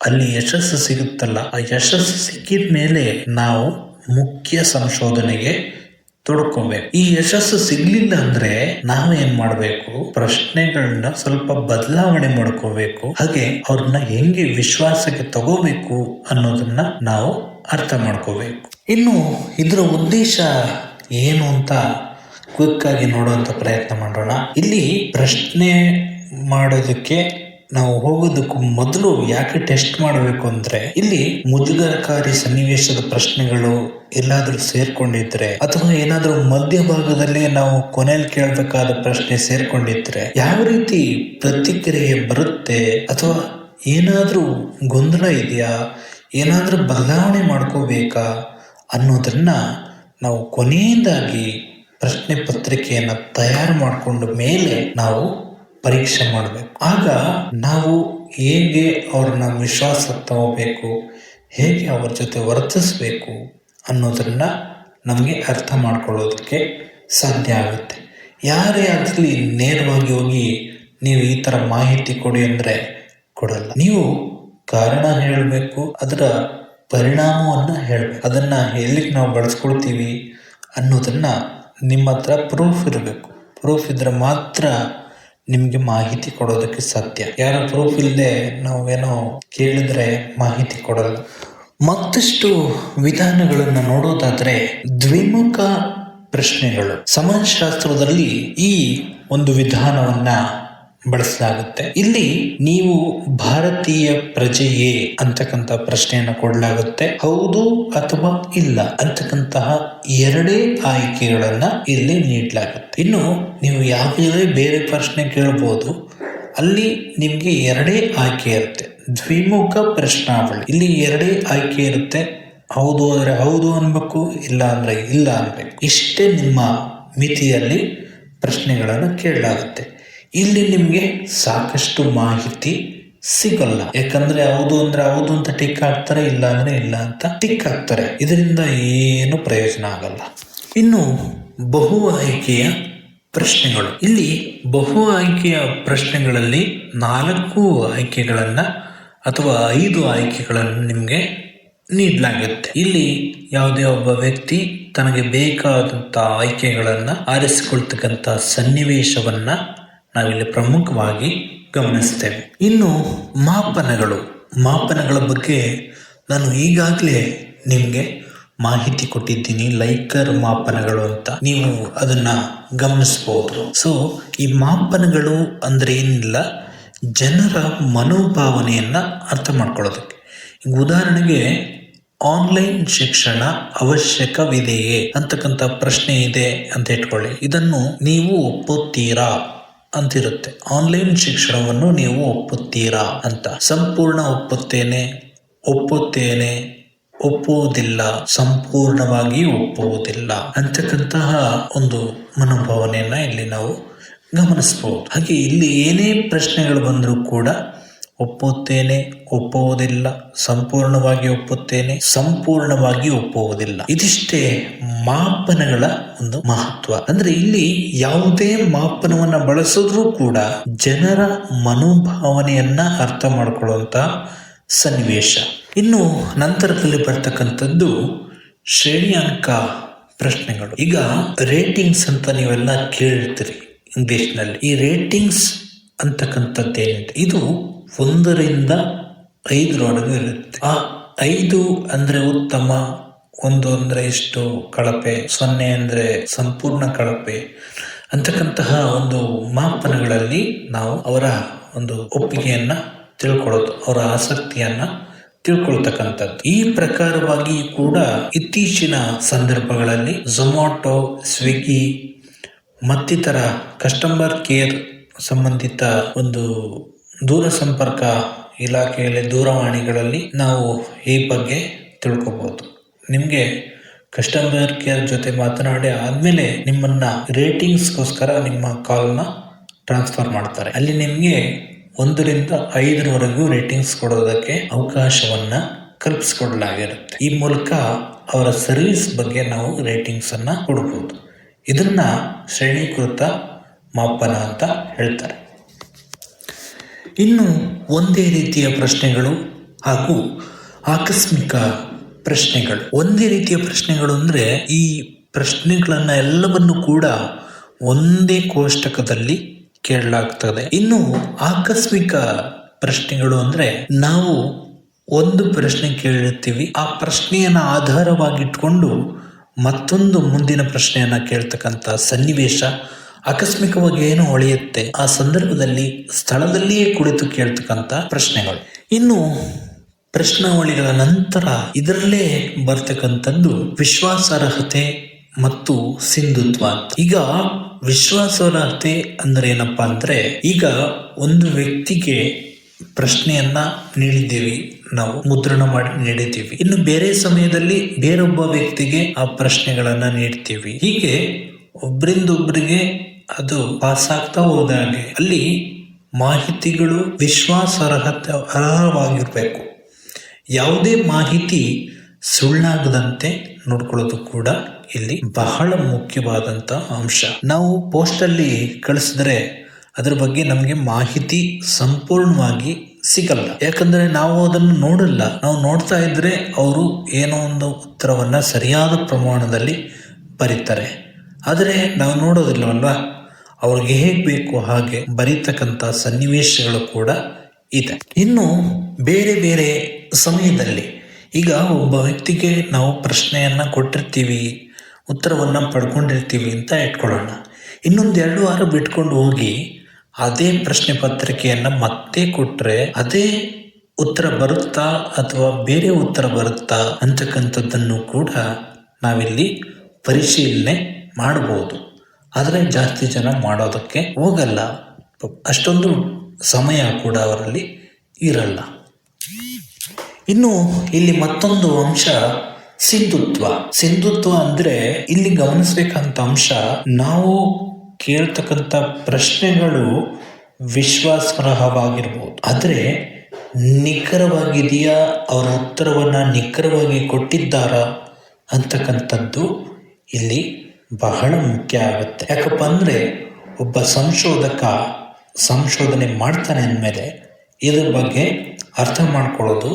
ಅಲ್ಲಿ ಯಶಸ್ಸು ಸಿಗುತ್ತಲ್ಲ. ಆ ಯಶಸ್ಸು ಸಿಕ್ಕಿದ ಮೇಲೆ ನಾವು ಮುಖ್ಯ ಸಂಶೋಧನೆಗೆ ತೊಡ್ಕೋಬೇಕು. ಈ ಯಶಸ್ಸು ಸಿಗ್ಲಿಲ್ಲ ಅಂದ್ರೆ ನಾವು ಏನ್ ಮಾಡ್ಬೇಕು? ಪ್ರಶ್ನೆಗಳನ್ನ ಸ್ವಲ್ಪ ಬದಲಾವಣೆ ಮಾಡ್ಕೋಬೇಕು. ಹಾಗೆ ಅವ್ರನ್ನ ಹೆಂಗೆ ವಿಶ್ವಾಸಕ್ಕೆ ತಗೋಬೇಕು ಅನ್ನೋದನ್ನ ನಾವು ಅರ್ಥ ಮಾಡ್ಕೋಬೇಕು. ಇನ್ನು ಇದರ ಉದ್ದೇಶ ಏನು ಅಂತ ಕ್ವಿಕ್ ಆಗಿ ನೋಡುವಂತ ಪ್ರಯತ್ನ ಮಾಡೋಣ. ಇಲ್ಲಿ ಪ್ರಶ್ನೆ ಮಾಡೋದಕ್ಕೆ ನಾವು ಹೋಗೋದಕ್ಕೂ ಮೊದಲು ಯಾಕೆ ಟೆಸ್ಟ್ ಮಾಡಬೇಕು ಅಂದ್ರೆ ಇಲ್ಲಿ ಮುಜುಗರಕಾರಿ ಸನ್ನಿವೇಶದ ಪ್ರಶ್ನೆಗಳು ಎಲ್ಲಾದ್ರೂ ಸೇರ್ಕೊಂಡಿದ್ರೆ ಅಥವಾ ಏನಾದ್ರೂ ಮಧ್ಯಭಾಗದಲ್ಲಿ ನಾವು ಕೊನೆಯಲ್ಲಿ ಕೇಳಬೇಕಾದ ಪ್ರಶ್ನೆ ಸೇರ್ಕೊಂಡಿದ್ರೆ ಯಾವ ರೀತಿ ಪ್ರತಿಕ್ರಿಯೆ ಬರುತ್ತೆ ಅಥವಾ ಏನಾದ್ರೂ ಗೊಂದಲ ಇದೆಯಾ? ಏನಾದ್ರೂ ಬದಲಾವಣೆ ಮಾಡ್ಕೋಬೇಕಾ? ಅನ್ನೋದನ್ನ ನಾವು ಕೊನೆಯದಾಗಿ ಪ್ರಶ್ನೆ ಪತ್ರಿಕೆಯನ್ನು ತಯಾರು ಮಾಡಿಕೊಂಡ ಮೇಲೆ ನಾವು ಪರೀಕ್ಷೆ ಮಾಡಬೇಕು. ಆಗ ನಾವು ಹೇಗೆ ಅವ್ರನ್ನ ವಿಶ್ವಾಸ ತಗೋಬೇಕು, ಹೇಗೆ ಅವ್ರ ಜೊತೆ ವರ್ತಿಸಬೇಕು ಅನ್ನೋದನ್ನ ನಮಗೆ ಅರ್ಥ ಮಾಡ್ಕೊಳ್ಳೋದಕ್ಕೆ ಸಾಧ್ಯ ಆಗುತ್ತೆ. ಯಾರೇ ಆಗಲಿ ನೇರವಾಗಿ ಹೋಗಿ ನೀವು ಈ ಥರ ಮಾಹಿತಿ ಕೊಡಿ ಅಂದರೆ ಕೊಡಲ್ಲ. ನೀವು ಕಾರಣ ಹೇಳಬೇಕು, ಅದರ ಪರಿಣಾಮವನ್ನು ಹೇಳಬೇಕು. ಅದನ್ನು ಎಲ್ಲಿಗೆ ನಾವು ಬಳಸ್ಕೊಳ್ತೀವಿ ಅನ್ನೋದನ್ನ ನಿಮ್ಮ ಹತ್ರ ಪ್ರೂಫ್ ಇರಬೇಕು. ಪ್ರೂಫ್ ಇದ್ದರೆ ಮಾತ್ರ ನಿಮಗೆ ಮಾಹಿತಿ ಕೊಡೋದಕ್ಕೆ ಸಾಧ್ಯ ಯಾರ ಪ್ರೂಫ್ ಇಲ್ಲದೆ ನಾವೇನೋ ಕೇಳಿದ್ರೆ ಮಾಹಿತಿ ಕೊಡಲ್ಲ. ಮತ್ತಷ್ಟು ವಿಧಾನಗಳನ್ನು ನೋಡೋದಾದ್ರೆ ದ್ವಿಮುಖ ಪ್ರಶ್ನೆಗಳು. ಸಮಾಜಶಾಸ್ತ್ರದಲ್ಲಿ ಈ ಒಂದು ವಿಧಾನವನ್ನ ಬಳಸಲಾಗುತ್ತೆ. ಇಲ್ಲಿ ನೀವು ಭಾರತೀಯ ಪ್ರಜೆಯೇ ಅಂತಕ್ಕಂಥ ಪ್ರಶ್ನೆಯನ್ನು ಕೊಡಲಾಗುತ್ತೆ. ಹೌದು ಅಥವಾ ಇಲ್ಲ ಅಂತಕ್ಕಂತಹ ಎರಡೇ ಆಯ್ಕೆಗಳನ್ನ ಇಲ್ಲಿ ನೀಡಲಾಗುತ್ತೆ. ಇನ್ನು ನೀವು ಯಾವುದೇ ಬೇರೆ ಪ್ರಶ್ನೆ ಕೇಳಬಹುದು ಅಲ್ಲಿ ನಿಮಗೆ ಎರಡೇ ಆಯ್ಕೆ ಇರುತ್ತೆ. ದ್ವಿಮುಖ ಪ್ರಶ್ನಾವಳಿ. ಇಲ್ಲಿ ಎರಡೇ ಆಯ್ಕೆ ಇರುತ್ತೆ. ಹೌದು ಅಂದ್ರೆ ಹೌದು ಅನ್ಬೇಕು, ಇಲ್ಲ ಅಂದ್ರೆ ಇಲ್ಲ ಅನ್ಬೇಕು. ಇಷ್ಟೇ ನಿಮ್ಮ ಮಿತಿಯಲ್ಲಿ ಪ್ರಶ್ನೆಗಳನ್ನು ಕೇಳಲಾಗುತ್ತೆ. ಇಲ್ಲಿ ನಿಮಗೆ ಸಾಕಷ್ಟು ಮಾಹಿತಿ ಸಿಗಲ್ಲ. ಯಾಕಂದ್ರೆ ಹೌದು ಅಂದ್ರೆ ಹೌದು ಅಂತ ಟಿಕ್ ಹಾಕ್ತಾರೆ ಇಲ್ಲ ಅಂದ್ರೆ ಇಲ್ಲ ಅಂತ ಟಿಕ್ ಹಾಕ್ತಾರೆ ಇದರಿಂದ ಏನು ಪ್ರಯೋಜನ ಆಗಲ್ಲ. ಇನ್ನು ಬಹು ಆಯ್ಕೆಯ ಪ್ರಶ್ನೆಗಳು. ಇಲ್ಲಿ ಬಹು ಆಯ್ಕೆಯ ಪ್ರಶ್ನೆಗಳಲ್ಲಿ ನಾಲ್ಕು ಆಯ್ಕೆಗಳನ್ನು ಅಥವಾ ಐದು ಆಯ್ಕೆಗಳನ್ನು ನಿಮಗೆ ನೀಡಲಾಗುತ್ತೆ. ಇಲ್ಲಿ ಯಾವುದೇ ಒಬ್ಬ ವ್ಯಕ್ತಿ ತನಗೆ ಬೇಕಾದಂಥ ಆಯ್ಕೆಗಳನ್ನು ಆರಿಸಿಕೊಳ್ತಕ್ಕಂಥ ಸನ್ನಿವೇಶವನ್ನ ನಾವಿಲ್ಲಿ ಪ್ರಮುಖವಾಗಿ ಗಮನಿಸ್ತೇವೆ. ಇನ್ನು ಮಾಪನಗಳು. ಮಾಪನಗಳ ಬಗ್ಗೆ ನಾನು ಈಗಾಗಲೇ ನಿಮಗೆ ಮಾಹಿತಿ ಕೊಟ್ಟಿದ್ದೀನಿ. ಲೈಕರ್ ಮಾಪನಗಳು ಅಂತ. ನೀವು ಅದನ್ನ ಗಮನಿಸಬಹುದು ಸೊ ಈ ಮಾಪನಗಳು ಅಂದ್ರೆ ಏನಿಲ್ಲ? ಜನರ ಮನೋಭಾವನೆಯನ್ನ ಅರ್ಥ ಮಾಡ್ಕೊಳ್ಳೋದಕ್ಕೆ. ಉದಾಹರಣೆಗೆ, ಆನ್ಲೈನ್ ಶಿಕ್ಷಣ ಅವಶ್ಯಕವಿದೆಯೇ? ಅಂತಕ್ಕಂಥ ಪ್ರಶ್ನೆ ಇದೆ ಅಂತ ಇಟ್ಕೊಳ್ಳಿ. ಇದನ್ನು ನೀವು ಒಪ್ಪುತ್ತೀರಾ? ಅಂತಿರುತ್ತೆ. ಆನ್ಲೈನ್ ಶಿಕ್ಷಣವನ್ನು ನೀವು ಒಪ್ಪುತ್ತೀರಾ ಅಂತ. ಸಂಪೂರ್ಣ ಒಪ್ಪುತ್ತೇನೆ ಒಪ್ಪುತ್ತೇನೆ, ಒಪ್ಪುವುದಿಲ್ಲ, ಸಂಪೂರ್ಣವಾಗಿ ಒಪ್ಪುವುದಿಲ್ಲ ಅಂತಕ್ಕಂತಹ ಒಂದು ಮನೋಭಾವನೆಯನ್ನ ಇಲ್ಲಿ ನಾವು ಗಮನಿಸಬಹುದು ಹಾಗೆ ಇಲ್ಲಿ ಏನೇ ಪ್ರಶ್ನೆಗಳು ಬಂದರೂ ಕೂಡ ಒಪ್ಪುತ್ತೇನೆ, ಒಪ್ಪುವುದಿಲ್ಲ, ಸಂಪೂರ್ಣವಾಗಿ ಒಪ್ಪುತ್ತೇನೆ, ಸಂಪೂರ್ಣವಾಗಿ ಒಪ್ಪುವುದಿಲ್ಲ. ಇದಿಷ್ಟೇ ಮಾಪನಗಳ ಒಂದು ಮಹತ್ವ. ಅಂದ್ರೆ ಇಲ್ಲಿ ಯಾವುದೇ ಮಾಪನವನ್ನ ಬಳಸಿದ್ರೂ ಕೂಡ ಜನರ ಮನೋಭಾವನೆಯನ್ನ ಅರ್ಥ ಮಾಡಿಕೊಳ್ಳುವಂತ ಸನ್ನಿವೇಶ. ಇನ್ನು ನಂತರದಲ್ಲಿ ಬರ್ತಕ್ಕಂಥದ್ದು ಶ್ರೇಣಿ ಅಂಕ ಪ್ರಶ್ನೆಗಳು. ಈಗ ರೇಟಿಂಗ್ಸ್ ಅಂತ ನೀವೆಲ್ಲ ಕೇಳಿರ್ತೀರಿ ಇಂಗ್ಲಿಷ್ನಲ್ಲಿ. ಈ ರೇಟಿಂಗ್ಸ್ ಅಂತಕ್ಕಂಥದ್ದೇನಿದೆ ಇದು ಒಂದರಿಂದ ಐದರೊಳಗೆ ಇರುತ್ತೆ. ಆ ಐದು ಅಂದ್ರೆ ಉತ್ತಮ, ಒಂದು ಅಂದ್ರೆ ಎಷ್ಟು ಕಳಪೆ, ಸೊನ್ನೆ ಅಂದ್ರೆ ಸಂಪೂರ್ಣ ಕಳಪೆ ಅಂತಕ್ಕಂತಹ ಒಂದು ಮಾಪನಗಳಲ್ಲಿ ನಾವು ಅವರ ಒಂದು ಒಪ್ಪಿಗೆಯನ್ನ ತಿಳ್ಕೊಳ್ಳೋದು, ಅವರ ಆಸಕ್ತಿಯನ್ನ ತಿಳ್ಕೊಳ್ತಕ್ಕಂಥದ್ದು. ಈ ಪ್ರಕಾರವಾಗಿ ಕೂಡ ಇತ್ತೀಚಿನ ಸಂದರ್ಭಗಳಲ್ಲಿ ಝೊಮ್ಯಾಟೊ ಸ್ವಿಗ್ಗಿ ಮತ್ತಿತರ ಕಸ್ಟಮರ್ ಕೇರ್ ಸಂಬಂಧಿತ ಒಂದು ದೂರ ಸಂಪರ್ಕ ಇಲಾಖೆಯಲ್ಲಿ ದೂರವಾಣಿಗಳಲ್ಲಿ ನಾವು ಈ ಬಗ್ಗೆ ತಿಳ್ಕೊಬಹುದು ನಿಮಗೆ ಕಸ್ಟಮರ್ ಕೇರ್ ಜೊತೆ ಮಾತನಾಡಿ ಆದಮೇಲೆ ನಿಮ್ಮನ್ನ ರೇಟಿಂಗ್ಸ್ಗೋಸ್ಕರ ನಿಮ್ಮ ಕಾಲ್ನ ಟ್ರಾನ್ಸ್ಫರ್ ಮಾಡ್ತಾರೆ. ಅಲ್ಲಿ ನಿಮಗೆ ಒಂದರಿಂದ ಐದರವರೆಗೂ ರೇಟಿಂಗ್ಸ್ ಕೊಡೋದಕ್ಕೆ ಅವಕಾಶವನ್ನು ಕಲ್ಪಿಸಿಕೊಡಲಾಗಿರುತ್ತೆ. ಈ ಮೂಲಕ ಅವರ ಸರ್ವಿಸ್ ಬಗ್ಗೆ ನಾವು ರೇಟಿಂಗ್ಸನ್ನು ಕೊಡ್ಬೋದು. ಇದನ್ನು ಶ್ರೇಣೀಕೃತ ಮಾಪನ ಅಂತ ಹೇಳ್ತಾರೆ. ಇನ್ನು ಒಂದೇ ರೀತಿಯ ಪ್ರಶ್ನೆಗಳು ಹಾಗೂ ಆಕಸ್ಮಿಕ ಪ್ರಶ್ನೆಗಳು. ಒಂದೇ ರೀತಿಯ ಪ್ರಶ್ನೆಗಳು ಅಂದರೆ ಈ ಪ್ರಶ್ನೆಗಳನ್ನು ಎಲ್ಲವನ್ನು ಕೂಡ ಒಂದೇ ಕೋಷ್ಟಕದಲ್ಲಿ ಕೇಳಲಾಗ್ತದೆ. ಇನ್ನು ಆಕಸ್ಮಿಕ ಪ್ರಶ್ನೆಗಳು ಅಂದರೆ ನಾವು ಒಂದು ಪ್ರಶ್ನೆ ಕೇಳಿರ್ತೀವಿ. ಆ ಪ್ರಶ್ನೆಯನ್ನು ಆಧಾರವಾಗಿಟ್ಕೊಂಡು ಮತ್ತೊಂದು ಮುಂದಿನ ಪ್ರಶ್ನೆಯನ್ನು ಕೇಳ್ತಕ್ಕಂಥ ಸನ್ನಿವೇಶ ಆಕಸ್ಮಿಕವಾಗಿ ಏನು ಹೊಳೆಯುತ್ತೆ? ಆ ಸಂದರ್ಭದಲ್ಲಿ ಸ್ಥಳದಲ್ಲಿಯೇ ಕುಳಿತು ಕೇಳ್ತಕ್ಕಂಥ ಪ್ರಶ್ನೆಗಳು. ಇನ್ನು ಪ್ರಶ್ನಾವಳಿಗಳ ನಂತರ ಇದರಲ್ಲೇ ಬರ್ತಕ್ಕಂಥದ್ದು ವಿಶ್ವಾಸಾರ್ಹತೆ ಮತ್ತು ಸಿಂಧುತ್ವ. ಈಗ ವಿಶ್ವಾಸಾರ್ಹತೆ ಅಂದ್ರೆ ಏನಪ್ಪಾ ಅಂದ್ರೆ ಈಗ ಒಂದು ವ್ಯಕ್ತಿಗೆ ಪ್ರಶ್ನೆಯನ್ನ ನೀಡಿದ್ದೀವಿ. ನಾವು ಮುದ್ರಣ ಮಾಡಿ ನೀಡಿದ್ದೀವಿ. ಇನ್ನು ಬೇರೆ ಸಮಯದಲ್ಲಿ ಬೇರೊಬ್ಬ ವ್ಯಕ್ತಿಗೆ ಆ ಪ್ರಶ್ನೆಗಳನ್ನ ನೀಡ್ತೀವಿ. ಹೀಗೆ ಒಬ್ಬರಿಂದೊಬ್ಬರಿಗೆ ಅದು ಪಾಸ್ ಆಗ್ತಾ ಹೋದಾಗೆ ಅಲ್ಲಿ ಮಾಹಿತಿಗಳು ವಿಶ್ವಾಸಾರ್ಹತೆ ಅರ್ಹವಾಗಿರಬೇಕು. ಯಾವುದೇ ಮಾಹಿತಿ ಸುಳ್ಳಾಗದಂತೆ ನೋಡ್ಕೊಳ್ಳೋದು ಕೂಡ ಇಲ್ಲಿ ಬಹಳ ಮುಖ್ಯವಾದಂಥ ಅಂಶ. ನಾವು ಪೋಸ್ಟಲ್ಲಿ ಕಳಿಸಿದ್ರೆ ಅದರ ಬಗ್ಗೆ ನಮಗೆ ಮಾಹಿತಿ ಸಂಪೂರ್ಣವಾಗಿ ಸಿಗಲ್ಲ. ಯಾಕಂದ್ರೆ ನಾವು ಅದನ್ನು ನೋಡಲ್ಲ. ನಾವು ನೋಡ್ತಾ ಇದ್ರೆ ಅವರು ಏನೋ ಒಂದು ಉತ್ತರವನ್ನು ಸರಿಯಾದ ಪ್ರಮಾಣದಲ್ಲಿ ಬರೀತಾರೆ. ಆದರೆ ನಾವು ನೋಡೋದಿಲ್ಲವಲ್ವಾ? ಅವ್ರಿಗೆ ಹೇಗೆ ಬೇಕು ಹಾಗೆ ಬರೀತಕ್ಕಂಥ ಸನ್ನಿವೇಶಗಳು ಕೂಡ ಇದೆ. ಇನ್ನು ಬೇರೆ ಬೇರೆ ಸಮಯದಲ್ಲಿ ಈಗ ಒಬ್ಬ ವ್ಯಕ್ತಿಗೆ ನಾವು ಪ್ರಶ್ನೆಯನ್ನು ಕೊಟ್ಟಿರ್ತೀವಿ, ಉತ್ತರವನ್ನು ಪಡ್ಕೊಂಡಿರ್ತೀವಿ ಅಂತ ಇಟ್ಕೊಳ್ಳೋಣ. ಇನ್ನೊಂದು ಎರಡು ವಾರ ಬಿಟ್ಕೊಂಡು ಹೋಗಿ ಅದೇ ಪ್ರಶ್ನೆ ಪತ್ರಿಕೆಯನ್ನು ಮತ್ತೆ ಕೊಟ್ಟರೆ ಅದೇ ಉತ್ತರ ಬರುತ್ತಾ ಅಥವಾ ಬೇರೆ ಉತ್ತರ ಬರುತ್ತಾ ಅಂತಕ್ಕಂಥದ್ದನ್ನು ಕೂಡ ನಾವಿಲ್ಲಿ ಪರಿಶೀಲನೆ ಮಾಡಬಹುದು ಆದರೆ ಜಾಸ್ತಿ ಜನ ಮಾಡೋದಕ್ಕೆ ಹೋಗಲ್ಲ. ಅಷ್ಟೊಂದು ಸಮಯ ಕೂಡ ಅವರಲ್ಲಿ ಇರಲ್ಲ. ಇನ್ನು ಇಲ್ಲಿ ಮತ್ತೊಂದು ಅಂಶ, ಸಿಂಧುತ್ವ. ಸಿಂಧುತ್ವ ಅಂದ್ರೆ ಇಲ್ಲಿ ಗಮನಿಸಬೇಕಂತ ಅಂಶ, ನಾವು ಕೇಳ್ತಕ್ಕಂಥ ಪ್ರಶ್ನೆಗಳು ವಿಶ್ವಾಸಾರ್ಹವಾಗಿರ್ಬೋದು. ಆದರೆ ನಿಖರವಾಗಿದೆಯಾ? ಅವರ ಉತ್ತರವನ್ನು ನಿಖರವಾಗಿ ಕೊಟ್ಟಿದ್ದಾರಾ ಅಂತಕ್ಕಂಥದ್ದು ಇಲ್ಲಿ ಬಹಳ ಮುಖ್ಯ ಆಗುತ್ತೆ. ಯಾಕಪ್ಪ ಅಂದರೆ ಒಬ್ಬ ಸಂಶೋಧಕ ಸಂಶೋಧನೆ ಮಾಡ್ತಾನೆ ಅಂದಮೇಲೆ ಇದ್ರ ಬಗ್ಗೆ ಅರ್ಥ ಮಾಡ್ಕೊಳ್ಳೋದು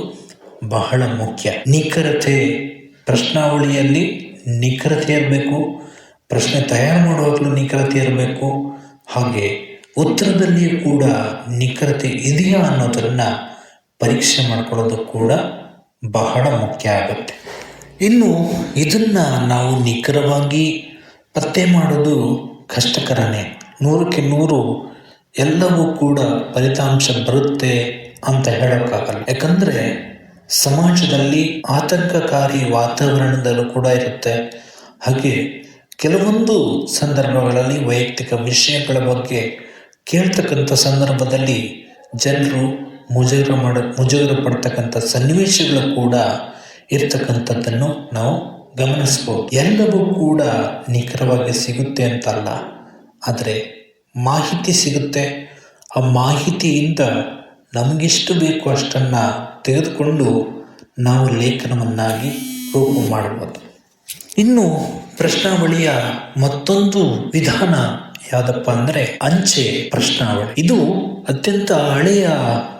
ಬಹಳ ಮುಖ್ಯ. ನಿಖರತೆ, ಪ್ರಶ್ನಾವಳಿಯಲ್ಲಿ ನಿಖರತೆ ಇರಬೇಕು, ಪ್ರಶ್ನೆ ತಯಾರು ಮಾಡುವಾಗಲೂ ನಿಖರತೆ ಇರಬೇಕು, ಹಾಗೆ ಉತ್ತರದಲ್ಲಿಯೂ ಕೂಡ ನಿಖರತೆ ಇದೆಯಾ ಅನ್ನೋದನ್ನು ಪರೀಕ್ಷೆ ಮಾಡ್ಕೊಳ್ಳೋದು ಕೂಡ ಬಹಳ ಮುಖ್ಯ ಆಗುತ್ತೆ. ಇನ್ನು ಇದನ್ನು ನಾವು ನಿಖರವಾಗಿ ಪತ್ತೆ ಮಾಡೋದು ಕಷ್ಟಕರನೇ. ನೂರಕ್ಕೆ ನೂರು ಎಲ್ಲವೂ ಕೂಡ ಫಲಿತಾಂಶ ಬರುತ್ತೆ ಅಂತ ಹೇಳೋಕ್ಕಾಗಲ್ಲ. ಯಾಕಂದರೆ ಸಮಾಜದಲ್ಲಿ ಆತಂಕಕಾರಿ ವಾತಾವರಣದಲ್ಲೂ ಕೂಡ ಇರುತ್ತೆ. ಹಾಗೆ ಕೆಲವೊಂದು ಸಂದರ್ಭಗಳಲ್ಲಿ ವೈಯಕ್ತಿಕ ವಿಷಯಗಳ ಬಗ್ಗೆ ಕೇಳ್ತಕ್ಕಂಥ ಸಂದರ್ಭದಲ್ಲಿ ಜನರು ಮುಜುಗರ ಮಾಡ ಮುಜುಗರ ಪಡ್ತಕ್ಕಂಥ ಸನ್ನಿವೇಶಗಳು ಕೂಡ ಇರ್ತಕ್ಕಂಥದ್ದನ್ನು ನಾವು ಗಮನಿಸ್ಬೋದು ಎಲ್ಲವೂ ಕೂಡ ನಿಖರವಾಗಿ ಸಿಗುತ್ತೆ ಅಂತಲ್ಲ. ಆದರೆ ಮಾಹಿತಿ ಸಿಗುತ್ತೆ. ಆ ಮಾಹಿತಿಯಿಂದ ನಮಗೆಷ್ಟು ಬೇಕು ಅಷ್ಟನ್ನು ತೆಗೆದುಕೊಂಡು ನಾವು ಲೇಖನವನ್ನಾಗಿ ರೂಪ ಮಾಡಬಹುದು ಇನ್ನು ಪ್ರಶ್ನಾವಳಿಯ ಮತ್ತೊಂದು ವಿಧಾನ ಯಾವುದಪ್ಪ ಅಂದರೆ ಅಂಚೆ ಪ್ರಶ್ನಾವಳಿ. ಇದು ಅತ್ಯಂತ ಹಳೆಯ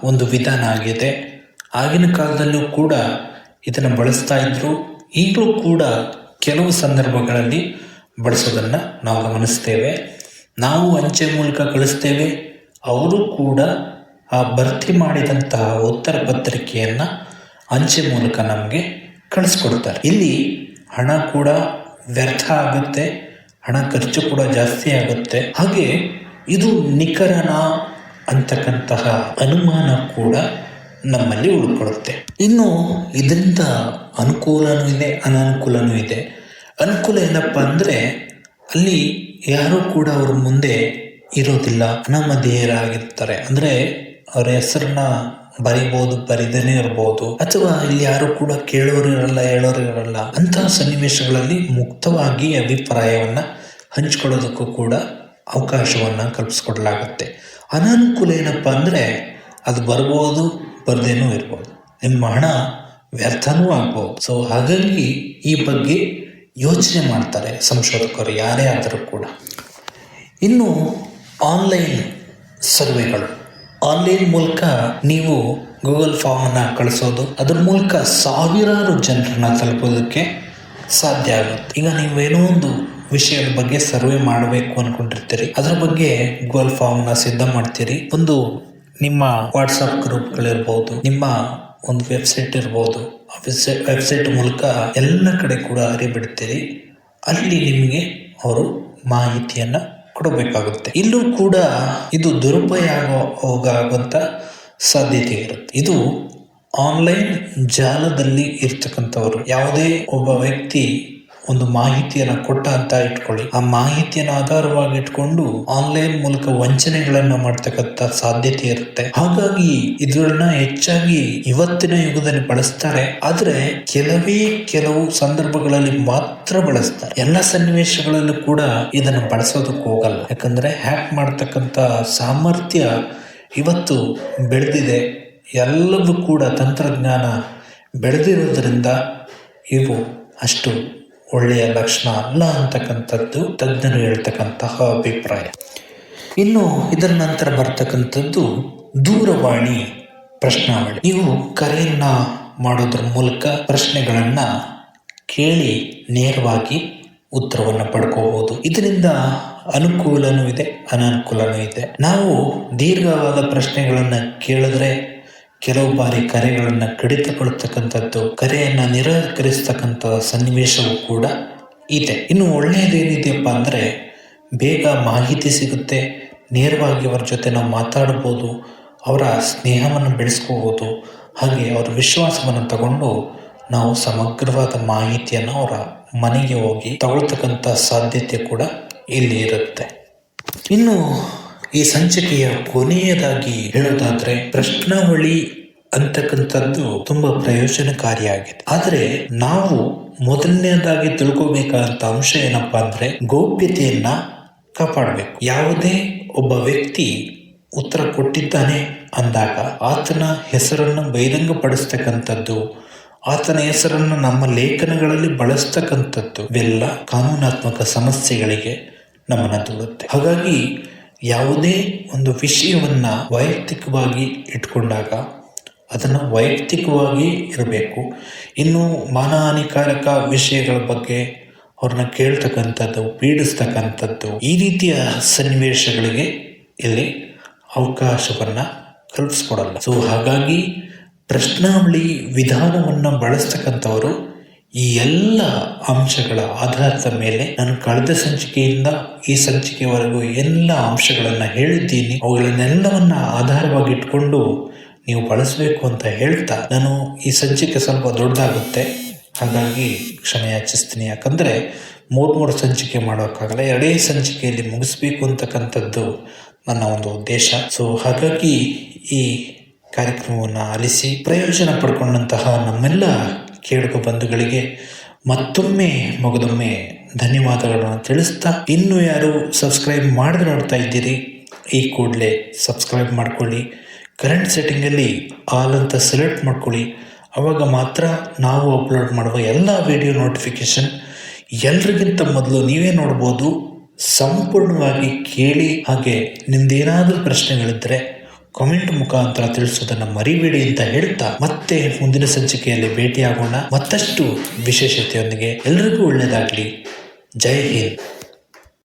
ಒಂದು ವಿಧಾನ ಆಗಿದೆ. ಆಗಿನ ಕಾಲದಲ್ಲೂ ಕೂಡ ಇದನ್ನು ಬಳಸ್ತಾ ಇದ್ರು. ಈಗಲೂ ಕೂಡ ಕೆಲವು ಸಂದರ್ಭಗಳಲ್ಲಿ ಬಳಸೋದನ್ನು ನಾವು ಗಮನಿಸ್ತೇವೆ. ನಾವು ಅಂಚೆ ಮೂಲಕ ಕಳಿಸ್ತೇವೆ. ಅವರು ಕೂಡ ಆ ಭರ್ತಿ ಮಾಡಿದಂತಹ ಉತ್ತರ ಪತ್ರಿಕೆಯನ್ನು ಅಂಚೆ ಮೂಲಕ ನಮಗೆ ಕಳಿಸ್ಕೊಡ್ತಾರೆ. ಇಲ್ಲಿ ಹಣ ಕೂಡ ವ್ಯರ್ಥ ಆಗುತ್ತೆ, ಹಣ ಖರ್ಚು ಕೂಡ ಜಾಸ್ತಿ ಆಗುತ್ತೆ. ಹಾಗೆ ಇದು ನಿಖರನ ಅಂತಕ್ಕಂತಹ ಅನುಮಾನ ಕೂಡ ನಮ್ಮಲ್ಲಿ ಉಳ್ಕೊಳ್ಳುತ್ತೆ. ಇನ್ನು ಇದರಿಂದ ಅನುಕೂಲನೂ ಇದೆ, ಅನಾನುಕೂಲನೂ ಇದೆ. ಅನುಕೂಲ ಏನಪ್ಪ ಅಂದರೆ, ಅಲ್ಲಿ ಯಾರೂ ಕೂಡ ಅವ್ರ ಮುಂದೆ ಇರೋದಿಲ್ಲ, ಅನಾಮಧೇಯರಾಗಿರ್ತಾರೆ. ಅಂದರೆ ಅವರ ಹೆಸರನ್ನ ಬರಿಬೋದು, ಬರಿದೇನೆ ಇರ್ಬೋದು. ಅಥವಾ ಇಲ್ಲಿ ಯಾರು ಕೂಡ ಕೇಳೋರು ಇರಲ್ಲ, ಹೇಳೋರು ಇರಲ್ಲ. ಅಂತಹ ಸನ್ನಿವೇಶಗಳಲ್ಲಿ ಮುಕ್ತವಾಗಿ ಅಭಿಪ್ರಾಯವನ್ನ ಹಂಚ್ಕೊಳ್ಳೋದಕ್ಕೂ ಕೂಡ ಅವಕಾಶವನ್ನ ಕಲ್ಪಿಸ್ಕೊಡ್ಲಾಗುತ್ತೆ. ಅನಾನುಕೂಲ ಏನಪ್ಪ ಅಂದರೆ, ಅದು ಬರ್ಬೋದು ಬರ್ದೇನೂ ಇರ್ಬೋದು. ನಿಮ್ಮ ಹಣ ವ್ಯರ್ಥನೂ ಆಗ್ಬೋದು. ಸೊ ಹಾಗಾಗಿ ಈ ಬಗ್ಗೆ ಯೋಚನೆ ಮಾಡ್ತಾರೆ ಸಂಶೋಧಕರು, ಯಾರೇ ಆದರೂ ಕೂಡ. ಇನ್ನು ಆನ್ಲೈನ್ ಸರ್ವೆಗಳು. ಆನ್ಲೈನ್ ಮೂಲಕ ನೀವು ಗೂಗಲ್ ಫಾರ್ಮನ್ನು ಕಳಿಸೋದು, ಅದ್ರ ಮೂಲಕ ಸಾವಿರಾರು ಜನರನ್ನ ತಲುಪೋದಕ್ಕೆ ಸಾಧ್ಯ ಆಗುತ್ತೆ. ಈಗ ನೀವೇನೋ ಒಂದು ವಿಷಯದ ಬಗ್ಗೆ ಸರ್ವೆ ಮಾಡಬೇಕು ಅಂದ್ಕೊಂಡಿರ್ತೀರಿ ಅದರ ಬಗ್ಗೆ ಗೂಗಲ್ ಫಾರ್ಮ್ನ ಸಿದ್ಧ ಮಾಡ್ತೀರಿ. ಒಂದು ನಿಮ್ಮ ವಾಟ್ಸಪ್ ಗ್ರೂಪ್ಗಳಿರ್ಬೋದು, ನಿಮ್ಮ ಒಂದು ವೆಬ್ಸೈಟ್ ಇರ್ಬೋದು, ಆ ವೆಬ್ಸೈಟ್ ವೆಬ್ಸೈಟ್ ಮೂಲಕ ಎಲ್ಲ ಕಡೆ ಕೂಡ ಹರಿಬಿಡ್ತೀರಿ ಅಲ್ಲಿ ನಿಮಗೆ ಅವರು ಮಾಹಿತಿಯನ್ನು ಕೊಡಬೇಕಾಗುತ್ತೆ. ಇಲ್ಲೂ ಕೂಡ ಇದು ದುರುಪಯೋಗ ಹೋಗಾಗುವಂಥ ಸಾಧ್ಯತೆ ಇರುತ್ತೆ. ಇದು ಆನ್ಲೈನ್ ಜಾಲದಲ್ಲಿ ಇರ್ತಕ್ಕಂಥವ್ರು, ಯಾವುದೇ ಒಬ್ಬ ವ್ಯಕ್ತಿ ಒಂದು ಮಾಹಿತಿಯನ್ನು ಕೊಟ್ಟ ಅಂತ ಇಟ್ಕೊಳ್ಳಿ. ಆ ಮಾಹಿತಿಯನ್ನು ಆಧಾರವಾಗಿ ಇಟ್ಕೊಂಡು ಆನ್ಲೈನ್ ಮೂಲಕ ವಂಚನೆಗಳನ್ನ ಮಾಡ್ತಕ್ಕಂಥ ಸಾಧ್ಯತೆ ಇರುತ್ತೆ. ಹಾಗಾಗಿ ಇದನ್ನ ಹೆಚ್ಚಾಗಿ ಇವತ್ತಿನ ಯುಗದಲ್ಲಿ ಬಳಸ್ತಾರೆ. ಆದ್ರೆ ಕೆಲವೇ ಕೆಲವು ಸಂದರ್ಭಗಳಲ್ಲಿ ಮಾತ್ರ ಬಳಸ್ತಾರೆ. ಎಲ್ಲ ಸನ್ನಿವೇಶಗಳಲ್ಲೂ ಕೂಡ ಇದನ್ನು ಬಳಸೋದಕ್ಕೆ ಹೋಗಲ್ಲ. ಯಾಕಂದ್ರೆ ಹ್ಯಾಕ್ ಮಾಡ್ತಕ್ಕಂಥ ಸಾಮರ್ಥ್ಯ ಇವತ್ತು ಬೆಳೆದಿದೆ. ಎಲ್ಲವೂ ಕೂಡ ತಂತ್ರಜ್ಞಾನ ಬೆಳೆದಿರೋದ್ರಿಂದ ಇವು ಅಷ್ಟು ಒಳ್ಳೆಯ ಲಕ್ಷಣ ಅಲ್ಲ ಅಂತಕ್ಕಂಥದ್ದು ತಜ್ಞರು ಹೇಳ್ತಕ್ಕಂತಹ ಅಭಿಪ್ರಾಯ. ಇನ್ನು ಇದರ ನಂತರ ಬರ್ತಕ್ಕಂಥದ್ದು ದೂರವಾಣಿ ಪ್ರಶ್ನಾವಳಿ. ನೀವು ಕರೆಯನ್ನ ಮಾಡೋದ್ರ ಮೂಲಕ ಪ್ರಶ್ನೆಗಳನ್ನ ಕೇಳಿ ನೇರವಾಗಿ ಉತ್ತರವನ್ನು ಪಡ್ಕೋಬಹುದು. ಇದರಿಂದ ಅನುಕೂಲನೂ ಇದೆ, ಅನಾನುಕೂಲನೂ ಇದೆ. ನಾವು ದೀರ್ಘವಾದ ಪ್ರಶ್ನೆಗಳನ್ನು ಕೇಳಿದ್ರೆ ಕೆಲವು ಬಾರಿ ಕರೆಗಳನ್ನು ಕಡಿತಗೊಳ್ತಕ್ಕಂಥದ್ದು, ಕರೆಯನ್ನು ನಿರಾಕರಿಸ್ತಕ್ಕಂಥ ಸನ್ನಿವೇಶವೂ ಕೂಡ ಇದೆ. ಇನ್ನು ಒಳ್ಳೆಯದೇನಿದೆಯಪ್ಪ ಅಂದರೆ, ಬೇಗ ಮಾಹಿತಿ ಸಿಗುತ್ತೆ, ನೇರವಾಗಿ ಅವರ ಜೊತೆ ನಾವು ಮಾತಾಡ್ಬೋದು, ಅವರ ಸ್ನೇಹವನ್ನು ಬೆಳೆಸ್ಕೋಬೋದು, ಹಾಗೆ ಅವರ ವಿಶ್ವಾಸವನ್ನು ತಗೊಂಡು ನಾವು ಸಮಗ್ರವಾದ ಮಾಹಿತಿಯನ್ನು ಅವರ ಮನೆಗೆ ಹೋಗಿ ತಗೊಳ್ತಕ್ಕಂಥ ಸಾಧ್ಯತೆ ಕೂಡ ಇಲ್ಲಿ ಇರುತ್ತೆ. ಇನ್ನು ಈ ಸಂಚಿಕೆಯ ಕೊನೆಯದಾಗಿ ಹೇಳೋದಾದ್ರೆ ಪ್ರಶ್ನಾವಳಿ ಅಂತಕ್ಕಂಥದ್ದು ತುಂಬಾ ಪ್ರಯೋಜನಕಾರಿಯಾಗಿದೆ. ಆದರೆ ನಾವು ಮೊದಲನೇದಾಗಿ ತಿಳ್ಕೋಬೇಕಾದಂತ ಅಂಶ ಏನಪ್ಪಾ ಅಂದ್ರೆ ಗೌಪ್ಯತೆಯನ್ನ ಕಾಪಾಡಬೇಕು. ಯಾವುದೇ ಒಬ್ಬ ವ್ಯಕ್ತಿ ಉತ್ತರ ಕೊಟ್ಟಿದ್ದಾನೆ ಅಂದಾಗ ಆತನ ಹೆಸರನ್ನು ಬಹಿರಂಗಪಡಿಸ್ತಕ್ಕಂಥದ್ದು, ಆತನ ಹೆಸರನ್ನು ನಮ್ಮ ಲೇಖನಗಳಲ್ಲಿ ಬಳಸ್ತಕ್ಕಂಥದ್ದು ಇವೆಲ್ಲ ಕಾನೂನಾತ್ಮಕ ಸಮಸ್ಯೆಗಳಿಗೆ ನಮ್ಮನ್ನು ತೋರುತ್ತೆ. ಹಾಗಾಗಿ ಯಾವುದೇ ಒಂದು ವಿಷಯವನ್ನ ವೈಯಕ್ತಿಕವಾಗಿ ಇಟ್ಕೊಂಡಾಗ ಅದನ್ನು ವೈಯಕ್ತಿಕವಾಗಿ ಇರಬೇಕು. ಇನ್ನು ಮಾನಹಾನಿಕಾರಕ ವಿಷಯಗಳ ಬಗ್ಗೆ ಅವ್ರನ್ನ ಕೇಳ್ತಕ್ಕಂಥದ್ದು, ಪೀಡಿಸ್ತಕ್ಕಂಥದ್ದು ಈ ರೀತಿಯ ಸನ್ನಿವೇಶಗಳಿಗೆ ಇಲ್ಲಿ ಅವಕಾಶವನ್ನು ಕಲ್ಪಿಸ್ಕೊಡಲ್ಲ. ಸೊ ಹಾಗಾಗಿ ಪ್ರಶ್ನಾವಳಿ ವಿಧಾನವನ್ನು ಬಳಸ್ತಕ್ಕಂಥವರು ಈ ಎಲ್ಲ ಅಂಶಗಳ ಆಧಾರದ ಮೇಲೆ ನಾನು ಕಳೆದ ಸಂಚಿಕೆಯಿಂದ ಈ ಸಂಚಿಕೆವರೆಗೂ ಎಲ್ಲ ಅಂಶಗಳನ್ನು ಹೇಳಿದ್ದೀನಿ. ಅವುಗಳನ್ನೆಲ್ಲವನ್ನ ಆಧಾರವಾಗಿ ಇಟ್ಕೊಂಡು ನೀವು ಬಳಸಬೇಕು ಅಂತ ಹೇಳ್ತಾ ನಾನು ಈ ಸಂಚಿಕೆ ಸ್ವಲ್ಪ ದೊಡ್ಡದಾಗುತ್ತೆ. ಹಾಗಾಗಿ ಕ್ಷಮೆ ಯಾಚಿಸ್ತೀನಿ. ಯಾಕಂದರೆ ಮೂರು ಮೂರು ಸಂಚಿಕೆ ಮಾಡೋಕ್ಕಾಗಲ್ಲ, ಎರಡೇ ಸಂಚಿಕೆಯಲ್ಲಿ ಮುಗಿಸ್ಬೇಕು ಅಂತಕ್ಕಂಥದ್ದು ನನ್ನ ಒಂದು ಉದ್ದೇಶ. ಸೊ ಹಾಗಾಗಿ ಈ ಕಾರ್ಯಕ್ರಮವನ್ನು ಆಲಿಸಿ ಪ್ರಯೋಜನ ಪಡ್ಕೊಂಡಂತಹ ನಮ್ಮೆಲ್ಲ ಕೇಳುಗ ಬಂಧುಗಳಿಗೆ ಮತ್ತೊಮ್ಮೆ ಮಗದೊಮ್ಮೆ ಧನ್ಯವಾದಗಳನ್ನು ತಿಳಿಸ್ತಾ ಇನ್ನು ಯಾರು ಸಬ್ಸ್ಕ್ರೈಬ್ ಮಾಡದೆ ನೋಡ್ತಾ ಇದ್ದೀರಿ, ಈ ಕೂಡಲೇ ಸಬ್ಸ್ಕ್ರೈಬ್ ಮಾಡ್ಕೊಳ್ಳಿ. ಕರೆಂಟ್ ಸೆಟ್ಟಿಂಗಲ್ಲಿ ಆಲ್ ಅಂತ ಸೆಲೆಕ್ಟ್ ಮಾಡ್ಕೊಳ್ಳಿ. ಆವಾಗ ಮಾತ್ರ ನಾವು ಅಪ್ಲೋಡ್ ಮಾಡುವ ಎಲ್ಲ ವಿಡಿಯೋ ನೋಟಿಫಿಕೇಶನ್ ಎಲ್ರಿಗಿಂತ ಮೊದಲು ನೀವೇ ನೋಡ್ಬೋದು. ಸಂಪೂರ್ಣವಾಗಿ ಕೇಳಿ ಹಾಗೆ ನಿಮ್ದೇನಾದರೂ ಪ್ರಶ್ನೆಗಳಿದ್ದರೆ ಕಾಮೆಂಟ್ ಮುಖಾಂತರ ತಿಳಿಸೋದನ್ನು ಮರಿಬೇಡಿ ಅಂತ ಹೇಳ್ತಾ ಮತ್ತೆ ಮುಂದಿನ ಸಂಚಿಕೆಯಲ್ಲಿ ಭೇಟಿಯಾಗೋಣ. ಮತ್ತಷ್ಟು ವಿಶೇಷತೆಯೊಂದಿಗೆ ಎಲ್ರಿಗೂ ಒಳ್ಳೆಯದಾಗಲಿ ಜೈ ಹಿಂದ್.